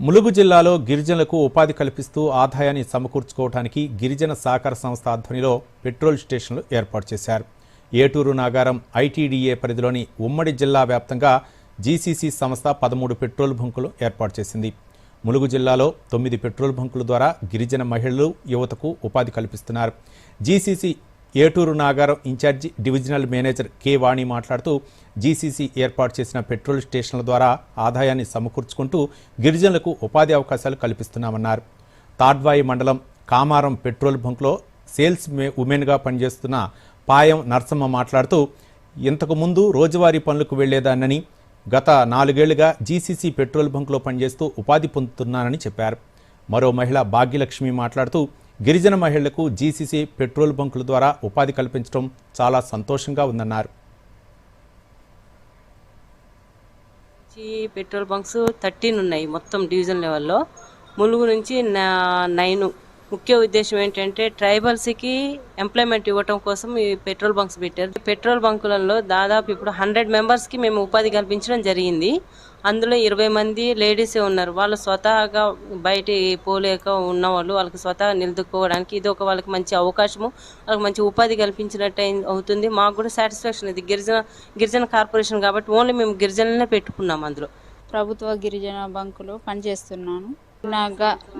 ములుగు జిల్లాలో గిరిజనులకు ఉపాధి కల్పిస్తూ ఆదాయాన్ని సమకూర్చుకోవడానికి గిరిజన సహకార సంస్థ ఆధ్వర్యంలో పెట్రోల్ స్టేషన్లు ఏర్పాటు చేశారు. ఏటూరు నాగారం ఐటీడీఏ పరిధిలోని ఉమ్మడి జిల్లా వ్యాప్తంగా జీసీసీ సంస్థ పదమూడు పెట్రోల్ బంకులు ఏర్పాటు చేసింది. ములుగు జిల్లాలో తొమ్మిది పెట్రోల్ బంకుల ద్వారా గిరిజన మహిళలు యువతకు ఉపాధి కల్పిస్తున్నారు. GCC Eturunagaram in-charge divisional manager K Vani మాట్లాడుతూ జీసీసీ ఏర్పాటు చేసిన పెట్రోల్ స్టేషన్ల ద్వారా ఆదాయాన్ని సమకూర్చుకుంటూ గిరిజనులకు ఉపాధి అవకాశాలు కల్పిస్తున్నామన్నారు. తాడ్వాయి మండలం కామారం పెట్రోల్ బంక్లో సేల్స్ మే ఉమెన్గా పనిచేస్తున్న పాయం నర్సమ్మ మాట్లాడుతూ ఇంతకుముందు రోజువారీ పనులకు వెళ్ళేదానని గత నాలుగేళ్ళుగా జీసీసీ పెట్రోల్ బంక్లో పనిచేస్తూ ఉపాధి పొందుతున్నానని చెప్పారు. మరో మహిళ భాగ్యలక్ష్మి మాట్లాడుతూ గిరిజన మహిళలకు జీసీసీ పెట్రోల్ బంకుల ద్వారా ఉపాధి కల్పించడం చాలా సంతోషంగా ఉందన్నారు. పెట్రోల్ బంక్స్ థర్టీన్ ఉన్నాయి మొత్తం డివిజన్ లెవెల్లో. ములుగు నుంచి నైన్ ముఖ్య ఉద్దేశం ఏంటంటే ట్రైబల్స్కి ఎంప్లాయ్మెంట్ ఇవ్వటం కోసం ఈ పెట్రోల్ బంక్స్ పెట్టారు. పెట్రోల్ బంకులలో దాదాపు ఇప్పుడు హండ్రెడ్ మెంబర్స్కి మేము ఉపాధి కల్పించడం జరిగింది. అందులో ఇరవై మంది లేడీసే ఉన్నారు. వాళ్ళు స్వతహాగా బయట పోలేక ఉన్న వాళ్ళు వాళ్ళకి స్వతహా నిలుదుకోవడానికి ఇది ఒక వాళ్ళకి మంచి అవకాశము. వాళ్ళకి మంచి ఉపాధి కల్పించినట్టు అవుతుంది. మాకు కూడా సాటిస్ఫాక్షన్ ఇది గిరిజన గిరిజన కార్పొరేషన్ కాబట్టి ఓన్లీ మేము గిరిజనలనే పెట్టుకున్నాం అందులో. ప్రభుత్వ గిరిజన బంకులో పనిచేస్తున్నాను. నా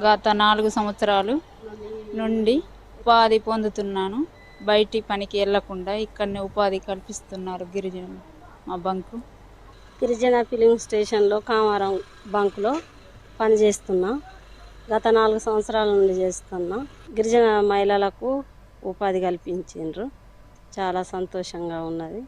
గత నాలుగు సంవత్సరాలు నుండి ఉపాధి పొందుతున్నాను. బయటి పనికి వెళ్ళకుండా ఇక్కడనే ఉపాధి కల్పిస్తున్నారు గిరిజనులు మా బంకు. గిరిజన ఫిలింగ్ స్టేషన్లో కామారం బంకులో పనిచేస్తున్నా. గత నాలుగు సంవత్సరాల నుండి చేస్తున్నా. గిరిజన మహిళలకు ఉపాధి కల్పించిండ్రు. చాలా సంతోషంగా ఉన్నది.